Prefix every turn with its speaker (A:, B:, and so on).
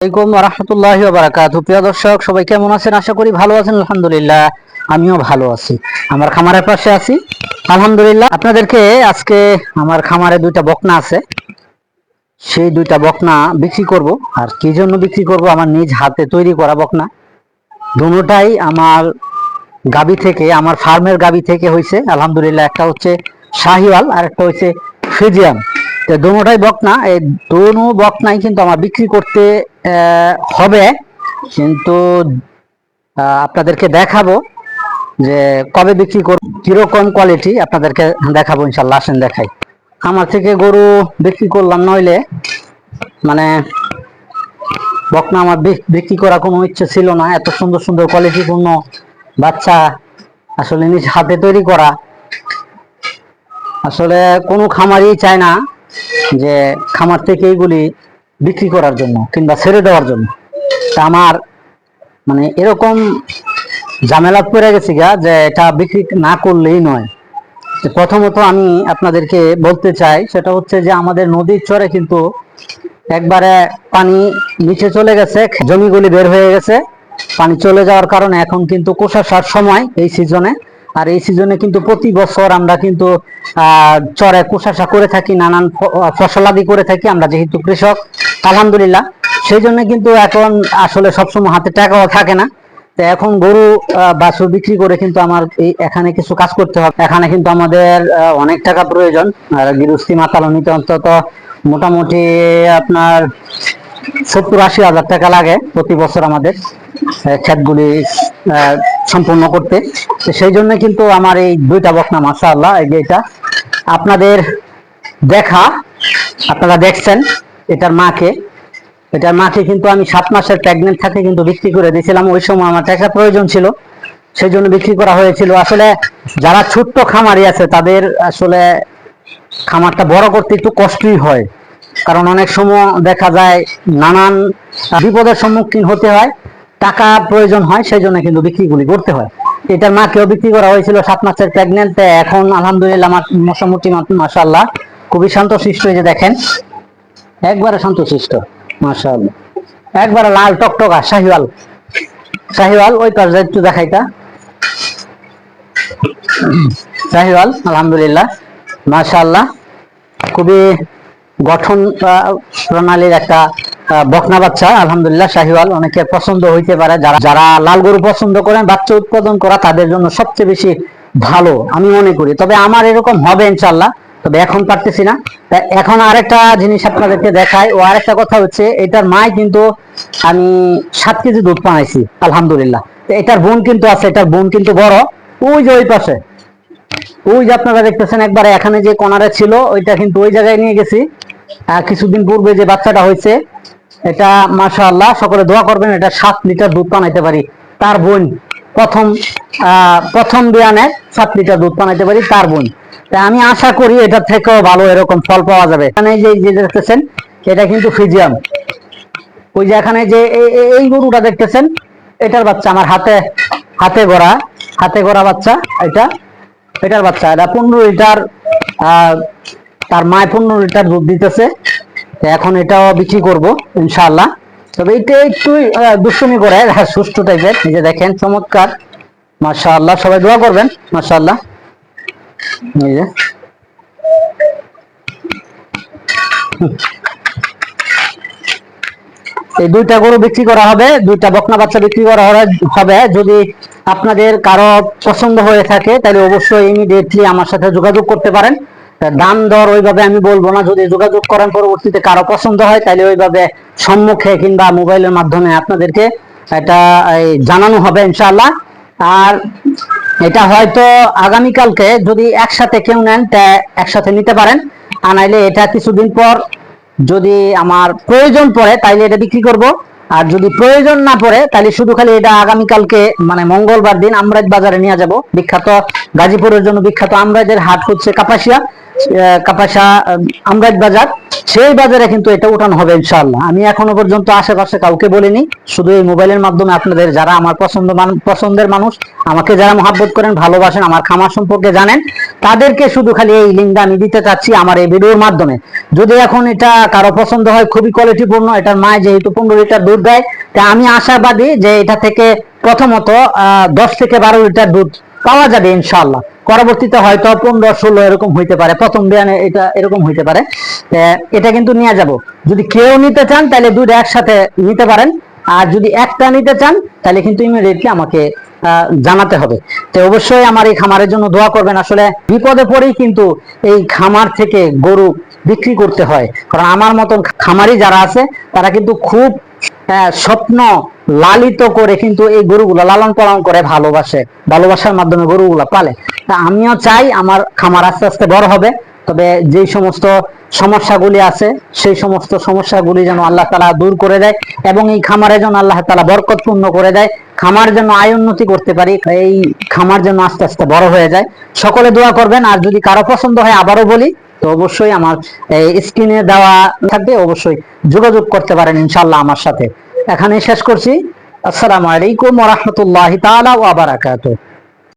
A: আসসালামাইকুম রহমতুল্লাহ বারাকাত প্রিয় দর্শক, সবাই কেমন আছেন? আশা করি ভালো আছেন, আলহামদুলিল্লাহ। আমিও ভালো আছি। আমার খামারের পাশে আছি। আলহামদুলিল্লাহ, আপনাদেরকে আজকে আমার খামারে দুইটা বকনা আছে। সেই দুইটা বকনা বিক্রি করব। আর কি জন্য বিক্রি করব? আমার নিজ হাতে তৈরি করা বকনা। দুটাই আমার গাবি থেকে, আমার ফার্মের গাবি থেকে হয়েছে আলহামদুলিল্লাহ, একটা হচ্ছে শাহিওয়াল আর একটা হচ্ছে ফিজিয়াম তো দুটাই বকনা। এই দোনো বকনাই কিন্তু আমার বিক্রি করতে হবে, কিন্তু আপনাদেরকে দেখাবো যে কবে বিক্রি করব কীরকম কোয়ালিটি আপনাদেরকে দেখাবো, ইনশাল্লাহ, আসেন দেখাই। আমার থেকে গরু বিক্রি করলাম নইলে মানে বকনা আমার বিক্রি করা কোনো ইচ্ছে ছিল না, এত সুন্দর সুন্দর কোয়ালিটিপূর্ণ বাচ্চা আসলে নিজ হাতে তৈরি করা। আসলে কোনো খামারই চায় না যে খামার থেকে এইগুলি বিক্রি করার জন্য কিংবা ছেড়ে দেওয়ার জন্য। তা আমার মানে এরকম ঝামেলা পড়ে গেছি গা যে এটা বিক্রি না করলেই নয়। প্রথমত আমি আপনাদেরকে বলতে চাই, সেটা হচ্ছে যে আমাদের নদীর চরে কিন্তু একবারে পানি নিচে চলে গেছে, জমিগুলি বের হয়ে গেছে। পানি চলে যাওয়ার কারণে এখন কিন্তু কোষাসার সময় এই সিজনে। আর এই সিজনে কিন্তু প্রতি বছর আমরা কিন্তু চরে কোষাসা করে থাকি, নানান ফসলাদি করে থাকি, আমরা যেহেতু কৃষক। আলহামদুলিল্লাহ। সেই জন্য কিন্তু এখন আসলে সবসময় হাতে টাকাও থাকে না। তো এখন গরু বাছুর বিক্রি করে কিন্তু আমার এই এখানে কিছু কাজ করতে হবে। এখানে কিন্তু আমাদের অনেক টাকা প্রয়োজন। আর গৃহস্থী মাতালো নিতে অন্তত মোটামুটি আপনার সত্তর আশি হাজার টাকা লাগে প্রতি বছর আমাদের আহ, সম্পূর্ণ করতে। সেই জন্য কিন্তু আমার এই দুইটা বকনা মাসা আল্লাহ এই যে এটা। আপনাদের দেখা আপনারা দেখছেন। এটার মাকে। এটার মাকে কিন্তু আমি সাত মাসের প্রেগনেন্ট থাকে কিন্তু বিক্রি করে দিয়েছিলাম। ওই সময় আমার টাকা প্রয়োজন ছিল সেই জন্য বিক্রি করা হয়েছিল। আসলে যারা ছোট্ট খামারি আছে, তাদের আসলে খামারটা বড় করতে একটু কষ্টই হয়। কারণ অনেক সময় দেখা যায় নানান বিপদের সম্মুখীন হতে হয়, টাকা প্রয়োজন হয় সেই জন্য কিন্তু বিক্রিগুলি করতে হয়। এটার মাকেও বিক্রি করা হয়েছিল সাত মাসের প্রেগনেন্ট এখন আলহামদুলিল্লাহ আমার মোটামুটি মাসাল্লাহ খুবই শান্তশিষ্ট এই যে দেখেন। একবারে শান্তশিষ্ট, মাশাআল্লাহ। একবারে লাল টকটকা, শাহিওয়াল। শাহিওয়াল, ওই পাশ একটু দেখাইতা। শাহিওয়াল, আলহামদুলিল্লাহ, মাশাআল্লাহ। খুবই গঠন প্রণালীর একটা বকনা বাচ্চা, আলহামদুলিল্লাহ, শাহিওয়াল। অনেকের পছন্দ হইতে পারে, যারা যারা লাল গরু পছন্দ করেন, বাচ্চা উৎপাদন করা তাদের জন্য সবচেয়ে বেশি ভালো, আমি মনে করি। তবে আমার এরকম হবে ইনশাল্লাহ তবে এখন পারতেছি না। এখন আরেকটা জিনিস আপনাদেরকে দেখাই। ও আরেকটা কথা হচ্ছে, এটার মায় কিন্তু আমি সাত কেজি দুধ বানাইছি, আলহামদুলিল্লাহ। তো এটার বোন কিন্তু আছে, এটার বোন কিন্তু বড়। ওই যে ওই পাশে। ওই যে আপনারা দেখতেছেন, একবারে এখানে যে কোনারে ছিল, ওইটা কিন্তু ওই জায়গায় নিয়ে গেছি। কিছুদিন পূর্বে যে বাচ্চাটা হয়েছে, এটা মাশাআল্লাহ, সকলে দোয়া করবেন, এটা সাত লিটার দুধ পানাইতে পারি। তার বোন, প্রথম প্রথম বিয়ানে সাত লিটার দুধ পানাইতে পারি, তার বোন। আমি আশা করি এটা থেকেও ভালো এরকম ফল পাওয়া যাবে। এখানে যে যে দেখতেছেন, এটা কিন্তু ফিজিয়াম। ওই যে এখানে যে এই গরুটা দেখতেছেন, এটার বাচ্চা আমার হাতে হাতে গড়া হাতে গড়া বাচ্চা এটা, এটার বাচ্চা। এটা পনেরো লিটার তার মায় পনেরো লিটার দুধ দিতেছে। এখন এটাও বিক্রি করব, ইনশাআল্লাহ। তবে এটা একটু দুষ্টুমি করে সুস্থ টাইপের এই যে দেখেন, চমৎকার। মাসা আল্লাহ সবাই দোয়া করবেন, মাশাআল্লাহ। এই যে এই দুইটা গরু বিক্রি করা হবে, দুইটা বকনা বাচ্চা বিক্রি করা হবে- যদি আপনাদের কারও পছন্দ হয়ে থাকে, তাহলে অবশ্যই ইমিডিয়েটলি আমার সাথে যোগাযোগ করতে পারেন। দাম দর ওইভাবে আমি বলব না, যদি যোগাযোগ করেন পরবর্তীতে কারও পছন্দ হয়, তাহলে ওইভাবে সম্মুখে কিংবা মোবাইলের মাধ্যমে আপনাদেরকে এটা জানানো হবে ইনশাআল্লাহ। আর এটা হয়তো আগামীকালকে যদি একসাথে কেউ নেন, তা একসাথে নিতে পারেন। আনাইলে নাইলে এটা কিছুদিন পর যদি আমার প্রয়োজন পড়ে, তাইলে এটা বিক্রি করব। আর যদি প্রয়োজন না পড়ে তাহলে শুধু খালি এটা আগামীকালকে মানে মঙ্গলবার দিন আমরাজ বাজারে নিয়ে যাব। বিখ্যাত গাজীপুরের জন্য বিখ্যাত আমরাজের হাট হচ্ছে কাপাসিয়া কাপাসা আমরাজ বাজার। সেই বাজারে কিন্তু এটা উঠানো হবে ইনশাআল্লাহ। আমি এখনও পর্যন্ত আশেপাশে কাউকে বলিনি, শুধু এই মোবাইলের মাধ্যমে আপনাদের যারা আমার পছন্দ পছন্দের মানুষ, আমাকে যারা মহাব্বত করেন, ভালোবাসেন, আমার খামার সম্পর্কে জানেন, তাদেরকে শুধু খালি এই লিঙ্কটা আমি দিতে চাচ্ছি আমার এই ভিডিওর মাধ্যমে। যদি এখন এটা কারও পছন্দ হয়, খুবই কোয়ালিটিপূর্ণ এটার মায় যেহেতু পনেরো লিটার দুধ দেয়, তা আমি আশাবাদী যে এটা থেকে প্রথমত দশ থেকে বারো লিটার দুধ পাওয়া যাবে ইনশাল্লাহ পরবর্তীতে হয়তো পনেরো, ষোলো এরকম হইতে পারে। প্রথম বিয়ানে এটা এরকম হইতে পারে। এটা কিন্তু নিয়ে যাব। যদি কেউ নিতে চান, তাহলে দুধ একসাথে নিতে পারেন। আর যদি একটা নিতে চান, তাহলে কিন্তু ইমিডিয়েটলি আমাকে জানাতে হবে। তো অবশ্যই আমার এই খামারের জন্য দোয়া করবেন। আসলে বিপদে পড়েই কিন্তু এই খামার থেকে গরু বিক্রি করতে হয়। কারণ আমার মতন খামারি যারা আছে, তারা কিন্তু খুব স্বপ্ন লালিত করে কিন্তু এই গরুগুলো লালন পালন করে ভালোবাসে, ভালোবাসার মাধ্যমে গরুগুলো পালে। তা আমিও চাই আমার খামার আস্তে আস্তে বড় হবে, তবে যেই সমস্ত সমস্যাগুলি আছে, সেই সমস্ত সমস্যাগুলি যেন আল্লাহ তালা দূর করে দেয় এবং এই খামারে যেন আল্লাহ তালা বরকতপূর্ণ করে দেয়, খামার যেন আয় উন্নতি করতে পারি, এই খামার যেন আস্তে আস্তে বড় হয়ে যায়। সকলে দোয়া করবেন, আর যদি কারও পছন্দ হয় আবারও বলি, তো অবশ্যই আমার স্ক্রিনে দেওয়া থাকবে, অবশ্যই যোগাযোগ করতে পারেন ইনশাল্লাহ আমার সাথে। এখানে শেষ করছি। আসসালামু আলাইকুম ওয়া তালা বারাকাতুহু।